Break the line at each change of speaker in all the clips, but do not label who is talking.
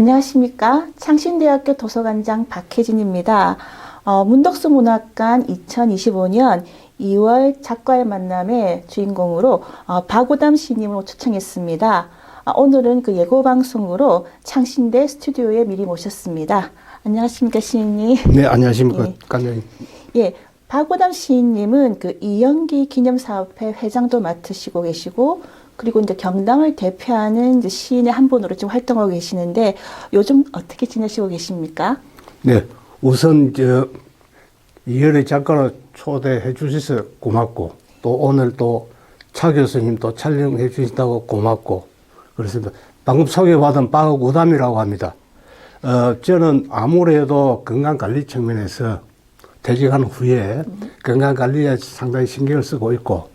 안녕하십니까. 창신대학교 도서관장 박혜진입니다. 어, 문덕수 문학관 2025년 2월 작가의 만남의 주인공으로 어, 박우담 시인님을 초청했습니다. 아, 오늘은 그 예고 방송으로 창신대 스튜디오에 미리 모셨습니다. 안녕하십니까, 시인님.
네, 안녕하십니까,
예.
관장님.
예, 박오담 시인님은 그 이영기 기념사업회 회장도 맡으시고 계시고, 그리고 이제 경당을 대표하는 이제 시인의 한 분으로 지금 활동하고 계시는데, 요즘 어떻게 지내시고 계십니까?
네, 우선 저 이열의 작가를 초대해 주셔서 고맙고 또 오늘 또 차 교수님 또 촬영해 주신다고 고맙고 그렇습니다. 방금 소개받은 박우담이라고 합니다. 어, 저는 아무래도 건강 관리 측면에서 퇴직한 후에 건강 관리에 상당히 신경을 쓰고 있고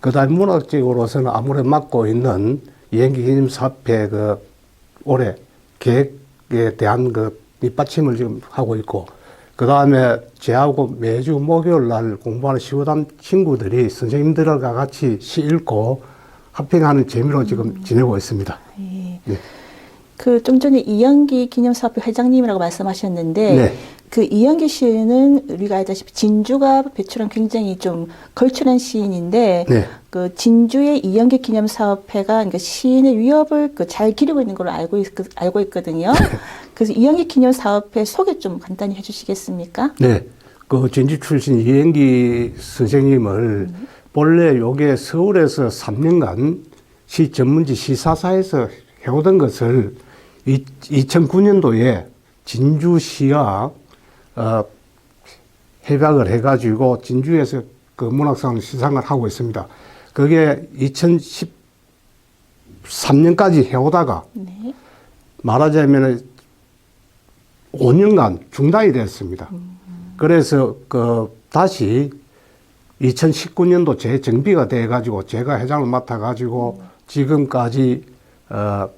그 다음 문학적으로서는 아무래도 맡고 있는 이행기 기념 사업회 그 올해 계획에 대한 그 밑받침을 지금 하고 있고 그 다음에 제하고 매주 목요일 날 공부하는 시고담 친구들이 선생님들과 같이 시 읽고 합평하는 재미로 지금 지내고 있습니다.
예.
네.
그좀 전에 이영기 기념사업회 회장님이라고 말씀하셨는데,
네.
그 이영기 시인은 우리가 알다시피 진주가 배출한 굉장히 좀 걸출한 시인인데,
네.
그 진주의 이영기 기념 사업회가 그러니까 시인의 위협을 그 잘 기르고 있는 걸로 알고, 있, 알고 있거든요. 그래서 이영기 기념 사업회 소개 좀 간단히 해주시겠습니까?
네. 그 진주 출신 이행기 선생님을 본래 요게 서울에서 3년간 시 전문지 시사사에서 해오던 것을 2009년도에 진주시가 어, 협약을 해가지고 진주에서 그 문학상 시상을 하고 있습니다. 그게 2013년까지 해오다가
네.
말하자면 5년간 중단이 됐습니다. 그래서 그 다시 2019년도 재정비가 돼 가지고 제가 회장을 맡아 가지고 지금까지 어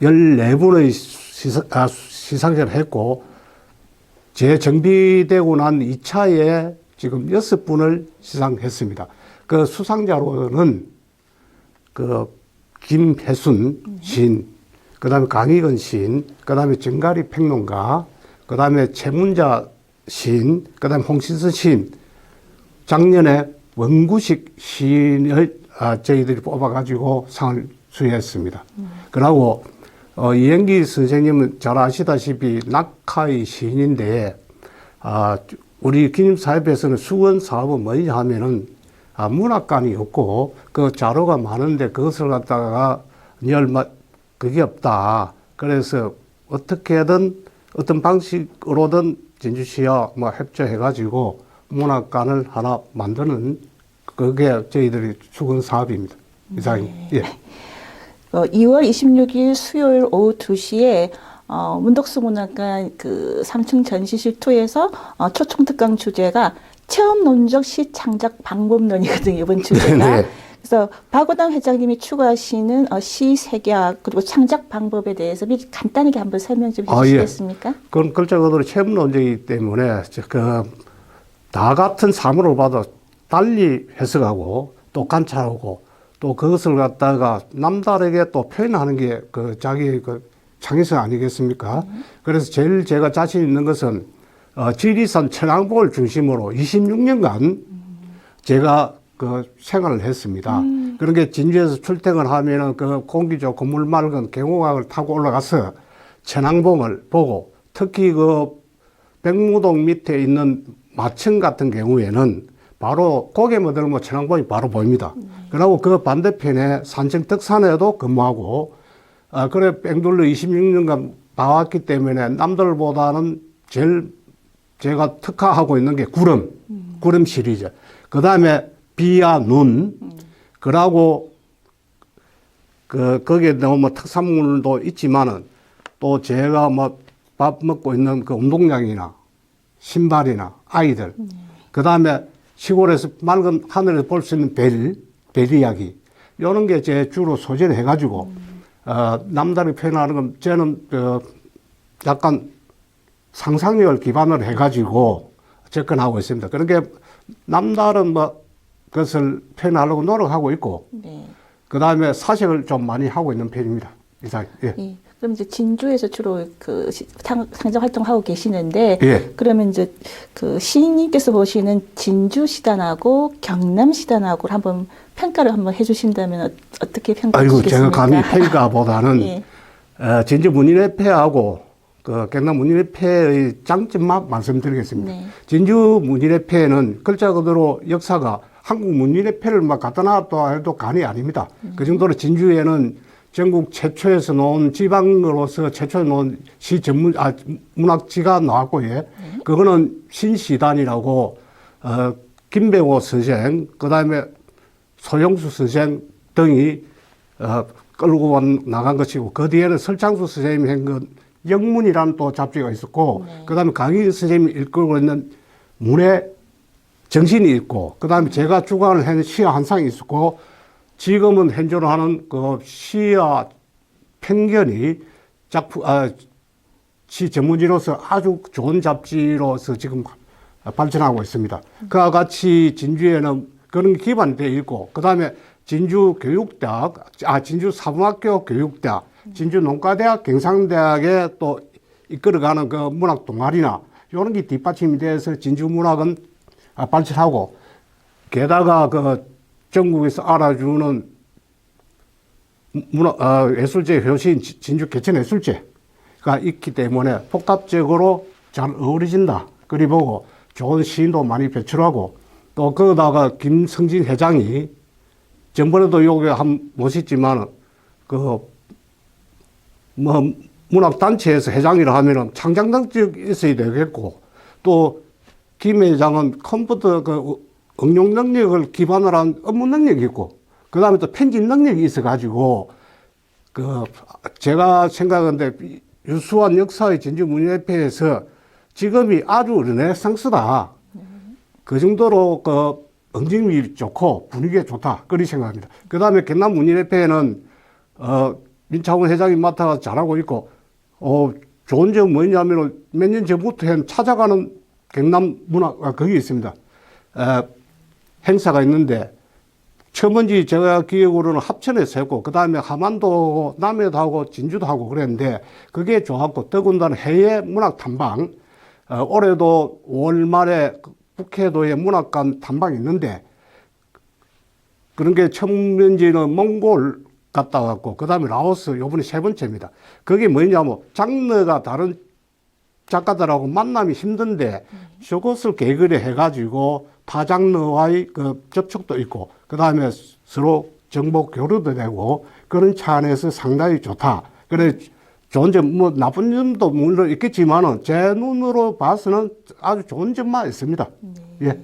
14분의 시상, 아, 시상을 했고 재정비되고 난 2차에 지금 6분을 시상했습니다. 그 수상자로는 그 김혜순 시인, 그 다음에 강희근 시인, 그 다음에 정가리 평론가, 그 다음에 최문자 시인, 그 다음에 홍신선 시인, 작년에 원구식 시인을 아, 저희들이 뽑아가지고 상을 수여했습니다. 그러고 어, 이행기 선생님은 잘 아시다시피 낙하의 시인인데 아, 우리 기념사업에서는 수건 사업은 뭐냐 하면은 아, 문학관이 없고 그 자료가 많은데 그것을 갖다가 열마 그게 없다. 그래서 어떻게든 어떤 방식으로든 진주시와 뭐 협조해가지고 문학관을 하나 만드는 그게 저희들이 추근 사업입니다. 이상이 예.
어, 2월 26일 수요일 오후 2시에 어, 문덕수 문학관 그 3층 전시실 2에서 어, 초청 특강 주제가 체험 논적 시 창작 방법론이거든요. 이번 주제가.
네.
그래서 박우담 회장님이 추구하시는 어, 시 세계학 그리고 창작 방법에 대해서 미리 간단하게 한번 설명 좀
아, 예.
해주시겠습니까?
그건 글자그대로 체험 논쟁이기 때문에 그다 같은 사물을 봐도 달리 해석하고 또 관찰하고 또 그것을 갖다가 남다르게 또 표현하는 게 그 자기 그 창의성 아니겠습니까? 그래서 제일 제가 자신 있는 것은 어, 지리산 천왕봉을 중심으로 26년간 제가 그 생활을 했습니다. 그런 게 진주에서 출퇴근을 하면은 그 공기 좋고 물 맑은 계곡강을 타고 올라가서 천왕봉을 보고 특히 그 백무동 밑에 있는 마천 같은 경우에는 바로 고개만 들면 천왕봉이 바로 보입니다. 그리고 그 반대편에 산청 덕산에도 근무하고 아, 그래 뺑돌로 26년간 봐왔기 때문에 남들보다는 제일 제가 특화하고 있는 게 구름, 구름 시리즈. 그 다음에 비와 눈, 그러고 그 거기에 너무 뭐 특산물도 있지만은 또 제가 뭐 밥 먹고 있는 그 운동장이나 신발이나 아이들, 그 다음에 시골에서 맑은 하늘에서 볼 수 있는 별, 별 이야기 이런 게 제 주로 소재를 해가지고 어, 남다르게 표현하는 건 저는 그 약간 상상력을 기반으로 해가지고 접근하고 있습니다. 그렇게 남다른 뭐 그것을 표현하려고 노력하고 있고
네.
그 다음에 사색을 좀 많이 하고 있는 편입니다. 이상 예.
예. 그럼 이제 진주에서 주로 그 시- 상, 상점 활동하고 계시는데
예.
그러면 이제 그 시인님께서 보시는 진주 시단하고 경남 시단하고 한번 평가를 한번 해주신다면 어, 어떻게 평가해
아이고? 제가 감히 평가보다는
예.
어, 진주 문인회패하고 그 경남 문인회패의 장점만 말씀드리겠습니다.
네.
진주 문인회패는 글자 그대로 역사가 한국 문인회패를 막 갖다 놨다 해도 간이 아닙니다. 그 정도로 진주에는 전국 최초에서 놓은 지방으로서 최초에 놓은 시 전문 아 문학지가 나왔고 예. 그거는 신시단이라고 어 김배호 선생 그다음에 소영수 선생 등이 어, 끌고 온- 나간 것이고 그 뒤에는 설창수 선생님이 한건 영문이라는 또 잡지가 있었고 그다음에 강희 선생님이 이끌고 있는 문의 정신이 있고 그다음에 제가 주관을 한 시야 한 상이 있었고 지금은 현존 하는 그 시야 편견이 작품 아, 시 전문지로서 아주 좋은 잡지로서 지금 발전하고 있습니다. 그와 같이 진주에는 그런 게 기반이 되어 있고, 그 다음에 진주 교육대학, 아, 진주 사범학교 교육대학, 진주 농가대학, 경상대학에 또 이끌어가는 그 문학 동아리나 이런 게 뒷받침이 돼서 진주 문학은 아, 발전하고, 게다가 그 전국에서 알아주는 문화, 어, 예술제 지- 진주 개천 예술제가 있기 때문에 복합적으로 잘 어우러진다. 그리 보고 좋은 시인도 많이 배출하고 또 거기다가 김성진 회장이 전번에도 여기 한 모셨지만 그 뭐 문학단체에서 회장이라 하면은 창작 능력이 있어야 되겠고 또 김 회장은 컴퓨터 그 응용 능력을 기반으로 한 업무 능력이 있고 그 다음에 또 편집 능력이 있어가지고 그 제가 생각하는데 유수한 역사의 진주 문예회에서 지금이 아주 르네상스다. 그 정도로 그 응징이 좋고 분위기가 좋다. 그리 생각합니다. 그 다음에 경남 문예회는 어, 민창훈 회장이 맡아서 잘하고 있고 어, 좋은 점 뭐냐면 몇 년 전부터 한 찾아가는 경남 문화, 아, 거기 있습니다. 에, 행사가 있는데 처음 번지 제가 기억으로는 합천에서 했고 그 다음에 함안도 남해도 하고 진주도 하고 그랬는데 그게 좋았고 더군다나 해외 문학 탐방 어, 올해도 5월 말에 그 북해도에 문학관 탐방이 있는데 그런 게 번지는 몽골 갔다 왔고 그 다음에 라오스 요번에 세 번째입니다. 그게 뭐냐면 장르가 다른 작가들하고 만남이 힘든데 저것을 개그를 해가지고 타 장르와의 그 접촉도 있고 그 다음에 서로 정보 교류도 되고 그런 차원에서 상당히 좋다. 그래 좋은 점, 뭐 나쁜 점도 물론 있겠지만은 제 눈으로 봐서는 아주 좋은 점만 있습니다. 예.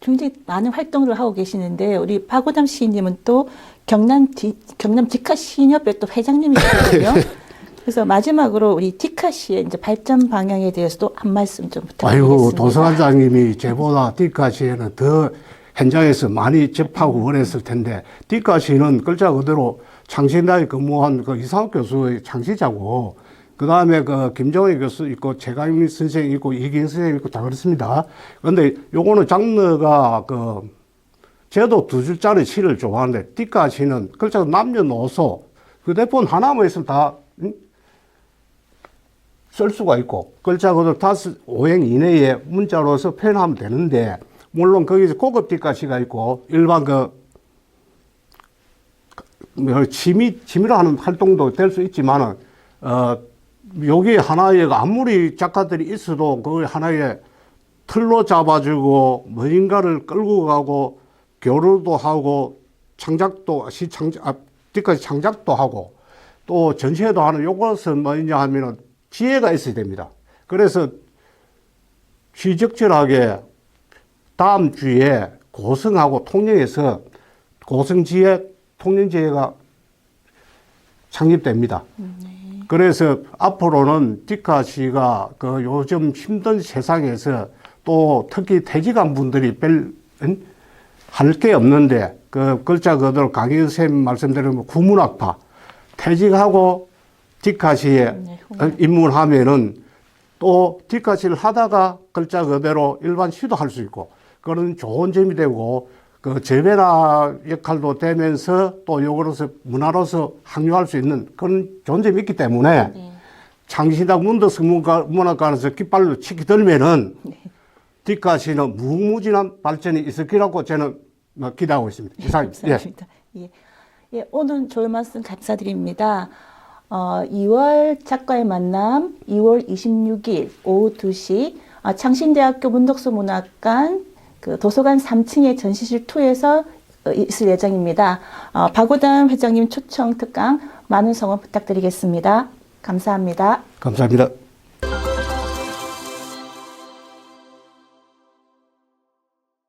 굉장히 많은 활동을 하고 계시는데 우리 박오담 시인님은 또 경남 디, 경남 디카 시인협회 또 회장님이시거든요. 그래서 마지막으로 우리 디카 시의 이제 발전 방향에 대해서도 한 말씀 좀 부탁드리겠습니다.
아이고 도서관장님이 제보다 디카시에는 더 현장에서 많이 접하고 원했을 텐데 디카시는 글자 그대로 창신다에 근무한 그 이상욱 교수의 창시자고 그 다음에 그 김정희 교수 있고 최강민 선생 있고 이긴 선생 있고 다 그렇습니다. 그런데 요거는 장르가 그 저도 두 줄짜리 시를 좋아하는데 디카시는 글자 남녀노소 휴대폰 하나만 있으면 다 응? 쓸 수가 있고. 글자 그대로 다섯 오행 이내에 문자로서 표현하면 되는데 물론 거기서 고급 뒷가시가 있고 일반 그 뭐, 취미 취미로 하는 활동도 될 수 있지만은 어 여기 하나의 아무리 작가들이 있어도 그 하나의 틀로 잡아주고 뭔가를 끌고 가고 교류도 하고 창작도 시창작 아, 뒷까지 창작도 하고 또 전시회도 하는 요것은 뭐냐 하면은 지혜가 있어야 됩니다. 그래서 취적절하게 다음 주에 고성하고 통영에서 고성지혜 통영지혜가 창립됩니다. 그래서 앞으로는 디카시가 그 요즘 힘든 세상에서 또 특히 퇴직한 분들이 별 할 게 없는데 그 글자 그대로 강희 선생님 말씀대로 구문학파 퇴직하고 디카시에
네,
입문하면은 또 뒷가시를 하다가 글자 그대로 일반 시도 할 수 있고 그런 좋은 점이 되고 그 재배나 역할도 되면서 또 요거로서 문화로서 항류할 수 있는 그런 존재가 있기 때문에
네.
창신당 문화- 문학관에서 깃발로 치기 들면은 뒷가시는 무궁무진한 발전이 있을 거라고 저는 뭐 기대하고 있습니다. 이상입니다. 예.
감사합니다. 예. 예, 오늘 좋은 말씀 감사드립니다. 어, 2월 작가의 만남 2월 26일 오후 2시 어, 창신대학교 문덕수 문학관 그 도서관 3층의 전시실 2에서 어, 있을 예정입니다. 어, 박우담 회장님 초청 특강 많은 성원 부탁드리겠습니다. 감사합니다.
감사합니다.